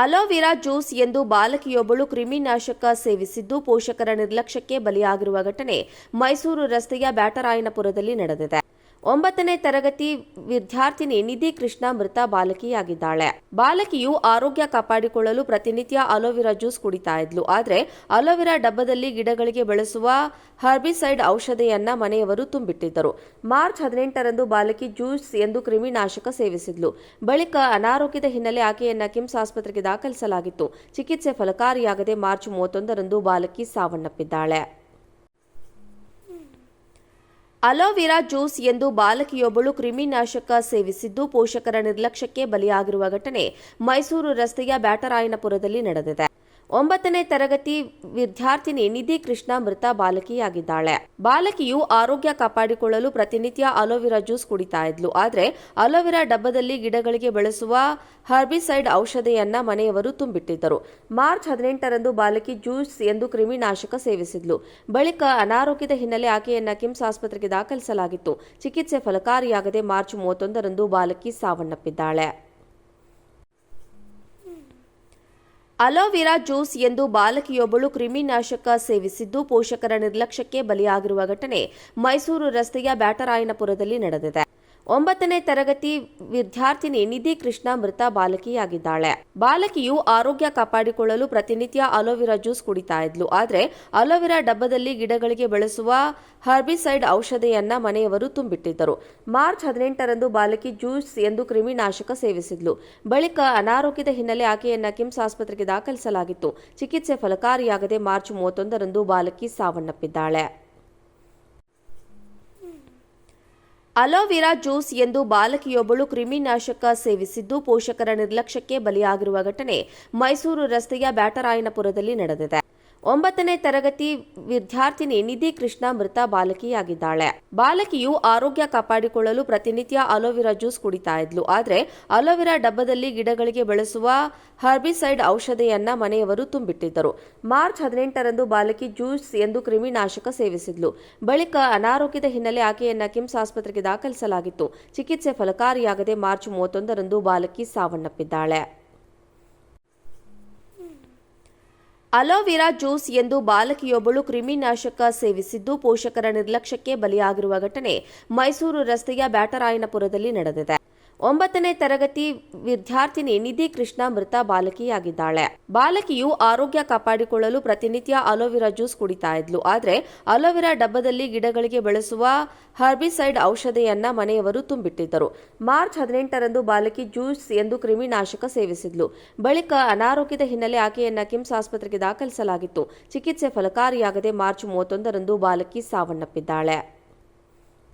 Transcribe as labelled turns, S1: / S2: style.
S1: Aloe vera juice ಎಂದು ಬಾಲಕಿಯೊಬ್ಬಳು ಕ್ರಿಮಿನಾಶಕ ಸೇವಿಸಿದ್ದು ಪೋಷಕರ ನಿರ್ಲಕ್ಷ್ಯಕ್ಕೆ ಬಲಿಯಾಗಿರುವ ಘಟನೆ ಮೈಸೂರು ರಸ್ತೆಯ ಬ್ಯಾಟರಾಯನಪುರದಲ್ಲಿ ನಡೆದಿದೆ. ಒಂಬತ್ತನೇ ತರಗತಿ ವಿದ್ಯಾರ್ಥಿನಿ ನಿಧಿ ಕೃಷ್ಣ ಮೃತ ಬಾಲಕಿಯಾಗಿದ್ದಾಳೆ. ಬಾಲಕಿಯು ಆರೋಗ್ಯ ಕಾಪಾಡಿಕೊಳ್ಳಲು ಪ್ರತಿನಿತ್ಯ ಅಲೋವೆರಾ ಜ್ಯೂಸ್ ಕುಡಿತಾ ಇದ್ಲು. ಆದ್ರೆ ಅಲೋವೆರಾ ಡಬ್ಬದಲ್ಲಿ ಗಿಡಗಳಿಗೆ ಬೆಳೆಸುವ ಹರ್ಬಿಸೈಡ್ ಔಷಧಿಯನ್ನ ಮನೆಯವರು ತುಂಬಿಟ್ಟಿದ್ದರು. ಮಾರ್ಚ್ ಹದಿನೆಂಟರಂದು ಬಾಲಕಿ ಜ್ಯೂಸ್ ಎಂದು ಕ್ರಿಮಿನಾಶಕ ಸೇವಿಸಿದ್ಲು. ಬಳಿಕ ಅನಾರೋಗ್ಯದ ಹಿನ್ನೆಲೆ ಆಕೆಯನ್ನ ಕಿಮ್ಸ್ ಆಸ್ಪತ್ರೆಗೆ ದಾಖಲಿಸಲಾಗಿತ್ತು. ಚಿಕಿತ್ಸೆ ಫಲಕಾರಿಯಾಗದೆ ಮಾರ್ಚ್ ಮೂವತ್ತೊಂದರಂದು ಬಾಲಕಿ ಸಾವನ್ನಪ್ಪಿದ್ದಾಳೆ. ಅಲೋವೆರಾ ಜ್ಯೂಸ್ ಎಂದು ಬಾಲಕಿಯೊಬ್ಬಳು ಕ್ರಿಮಿನಾಶಕ ಸೇವಿಸಿದ್ದು ಪೋಷಕರ ನಿರ್ಲಕ್ಷ್ಯಕ್ಕೆ ಬಲಿಯಾಗಿರುವ ಘಟನೆ ಮೈಸೂರು ರಸ್ತೆಯ ಬ್ಯಾಟರಾಯನಪುರದಲ್ಲಿ ನಡೆದಿದೆ. ಒಂಬತ್ತನೇ ತರಗತಿ ವಿದ್ಯಾರ್ಥಿನಿ ನಿಧಿ ಕೃಷ್ಣ ಮೃತ ಬಾಲಕಿಯಾಗಿದ್ದಾಳೆ. ಬಾಲಕಿಯು ಆರೋಗ್ಯ ಕಾಪಾಡಿಕೊಳ್ಳಲು ಪ್ರತಿನಿತ್ಯ ಅಲೋವೆರಾ ಜ್ಯೂಸ್ ಕುಡಿತಾ ಇದ್ಲು. ಆದರೆ ಅಲೋವೆರಾ ಡಬ್ಬದಲ್ಲಿ ಗಿಡಗಳಿಗೆ ಬಳಸುವ ಹರ್ಬಿಸೈಡ್ ಔಷಧಿಯನ್ನ ಮನೆಯವರು ತುಂಬಿಟ್ಟಿದ್ದರು. ಮಾರ್ಚ್ ಹದಿನೆಂಟರಂದು ಬಾಲಕಿ ಜ್ಯೂಸ್ ಎಂದು ಕ್ರಿಮಿನಾಶಕ ಸೇವಿಸಿದ್ಲು. ಬಳಿಕ ಅನಾರೋಗ್ಯದ ಹಿನ್ನೆಲೆ ಆಕೆಯನ್ನ ಕಿಮ್ಸ್ ಆಸ್ಪತ್ರೆಗೆ ದಾಖಲಿಸಲಾಗಿತ್ತು. ಚಿಕಿತ್ಸೆ ಫಲಕಾರಿಯಾಗದೆ ಮಾರ್ಚ್ ಮೂವತ್ತೊಂದರಂದು ಬಾಲಕಿ ಸಾವನ್ನಪ್ಪಿದ್ದಾಳೆ. ಅಲೋವೆರಾ ಜ್ಯೂಸ್ ಎಂದು ಬಾಲಕಿಯೊಬ್ಬಳು ಕ್ರಿಮಿನಾಶಕ ಸೇವಿಸಿದ್ದು ಪೋಷಕರ ನಿರ್ಲಕ್ಷ್ಯಕ್ಕೆ ಬಲಿಯಾಗಿರುವ ಘಟನೆ ಮೈಸೂರು ರಸ್ತೆಯ ಬ್ಯಾಟರಾಯನಪುರದಲ್ಲಿ ನಡೆದಿದೆ. ಒಂಬತ್ತನೇ ತರಗತಿ ವಿದ್ಯಾರ್ಥಿನಿ ನಿಧಿ ಕೃಷ್ಣ ಮೃತ ಬಾಲಕಿಯಾಗಿದ್ದಾಳೆ. ಬಾಲಕಿಯು ಆರೋಗ್ಯ ಕಾಪಾಡಿಕೊಳ್ಳಲು ಪ್ರತಿನಿತ್ಯ ಅಲೋವೆರಾ ಜ್ಯೂಸ್ ಕುಡಿತಾ ಇದ್ಲು. ಆದರೆ ಅಲೋವೆರಾ ಡಬ್ಬದಲ್ಲಿ ಗಿಡಗಳಿಗೆ ಬೆಳೆಸುವ ಹರ್ಬಿಸೈಡ್ ಔಷಧಿಯನ್ನ ಮನೆಯವರು ತುಂಬಿಟ್ಟಿದ್ದರು. ಮಾರ್ಚ್ ಹದಿನೆಂಟರಂದು ಬಾಲಕಿ ಜ್ಯೂಸ್ ಎಂದು ಕ್ರಿಮಿನಾಶಕ ಸೇವಿಸಿದ್ಲು. ಬಳಿಕ ಅನಾರೋಗ್ಯದ ಹಿನ್ನೆಲೆ ಆಕೆಯನ್ನ ಕಿಮ್ಸ್ ಆಸ್ಪತ್ರೆಗೆ ದಾಖಲಿಸಲಾಗಿತ್ತು. ಚಿಕಿತ್ಸೆ ಫಲಕಾರಿಯಾಗದೆ ಮಾರ್ಚ್ ಮೂವತ್ತೊಂದರಂದು ಬಾಲಕಿ ಸಾವನ್ನಪ್ಪಿದ್ದಾಳೆ. ಅಲೋವೆರಾ ಜ್ಯೂಸ್ ಎಂದು ಬಾಲಕಿಯೊಬ್ಬಳು ಕ್ರಿಮಿನಾಶಕ ಸೇವಿಸಿದ್ದು ಪೋಷಕರ ನಿರ್ಲಕ್ಷ್ಯಕ್ಕೆ ಬಲಿಯಾಗಿರುವ ಘಟನೆ ಮೈಸೂರು ರಸ್ತೆಯ ಬ್ಯಾಟರಾಯನಪುರದಲ್ಲಿ ನಡೆದಿದೆ. ಒಂಬತ್ತನೇ ತರಗತಿ ವಿದ್ಯಾರ್ಥಿನಿ ನಿಧಿ ಕೃಷ್ಣ ಮೃತ ಬಾಲಕಿಯಾಗಿದ್ದಾಳೆ. ಬಾಲಕಿಯು ಆರೋಗ್ಯ ಕಾಪಾಡಿಕೊಳ್ಳಲು ಪ್ರತಿನಿತ್ಯ ಅಲೋವೆರಾ ಜ್ಯೂಸ್ ಕುಡಿತಾ ಇದ್ಲು. ಆದ್ರೆ ಅಲೋವೆರಾ ಡಬ್ಬದಲ್ಲಿ ಗಿಡಗಳಿಗೆ ಬೆಳೆಸುವ ಹರ್ಬಿಸೈಡ್ ಔಷಧಿಯನ್ನ ಮನೆಯವರು ತುಂಬಿಟ್ಟಿದ್ದರು. ಮಾರ್ಚ್ ಹದಿನೆಂಟರಂದು ಬಾಲಕಿ ಜ್ಯೂಸ್ ಎಂದು ಕ್ರಿಮಿನಾಶಕ ಸೇವಿಸಿದ್ಲು. ಬಳಿಕ ಅನಾರೋಗ್ಯದ ಹಿನ್ನೆಲೆ ಆಕೆಯನ್ನ ಕಿಮ್ಸ್ ಆಸ್ಪತ್ರೆಗೆ ದಾಖಲಿಸಲಾಗಿತ್ತು. ಚಿಕಿತ್ಸೆ ಫಲಕಾರಿಯಾಗದೆ ಮಾರ್ಚ್ ಮೂವತ್ತೊಂದರಂದು ಬಾಲಕಿ ಸಾವನ್ನಪ್ಪಿದ್ದಾಳೆ. ಅಲೋವೆರಾ ಜ್ಯೂಸ್ ಎಂದು ಬಾಲಕಿಯೊಬ್ಬಳು ಕ್ರಿಮಿನಾಶಕ ಸೇವಿಸಿದ್ದು ಪೋಷಕರ ನಿರ್ಲಕ್ಷ್ಯಕ್ಕೆ ಬಲಿಯಾಗಿರುವ ಘಟನೆ ಮೈಸೂರು ರಸ್ತೆಯ ಬ್ಯಾಟರಾಯನಪುರದಲ್ಲಿ ನಡೆದಿದೆ. ಒಂಬತ್ತನೇ ತರಗತಿ ವಿದ್ಯಾರ್ಥಿನಿ ನಿಧಿ ಕೃಷ್ಣ ಮೃತ ಬಾಲಕಿಯಾಗಿದ್ದಾಳೆ. ಬಾಲಕಿಯು ಆರೋಗ್ಯ ಕಾಪಾಡಿಕೊಳ್ಳಲು ಪ್ರತಿನಿತ್ಯ ಅಲೋವೆರಾ ಜ್ಯೂಸ್ ಕುಡಿತಾ ಇದ್ಲು. ಆದರೆ ಅಲೋವೆರಾ ಡಬ್ಬದಲ್ಲಿ ಗಿಡಗಳಿಗೆ ಬಳಸುವ ಹರ್ಬಿಸೈಡ್ ಔಷಧಿಯನ್ನ ಮನೆಯವರು ತುಂಬಿಟ್ಟಿದ್ದರು. ಮಾರ್ಚ್ ಹದಿನೆಂಟರಂದು ಬಾಲಕಿ ಜ್ಯೂಸ್ ಎಂದು ಕ್ರಿಮಿನಾಶಕ ಸೇವಿಸಿದ್ಲು. ಬಳಿಕ ಅನಾರೋಗ್ಯದ ಹಿನ್ನೆಲೆ ಆಕೆಯನ್ನ ಕಿಮ್ಸ್ ಆಸ್ಪತ್ರೆಗೆ ದಾಖಲಿಸಲಾಗಿತ್ತು. ಚಿಕಿತ್ಸೆ ಫಲಕಾರಿಯಾಗದೆ ಮಾರ್ಚ್ ಮೂವತ್ತೊಂದರಂದು ಬಾಲಕಿ ಸಾವನ್ನಪ್ಪಿದ್ದಾಳೆ.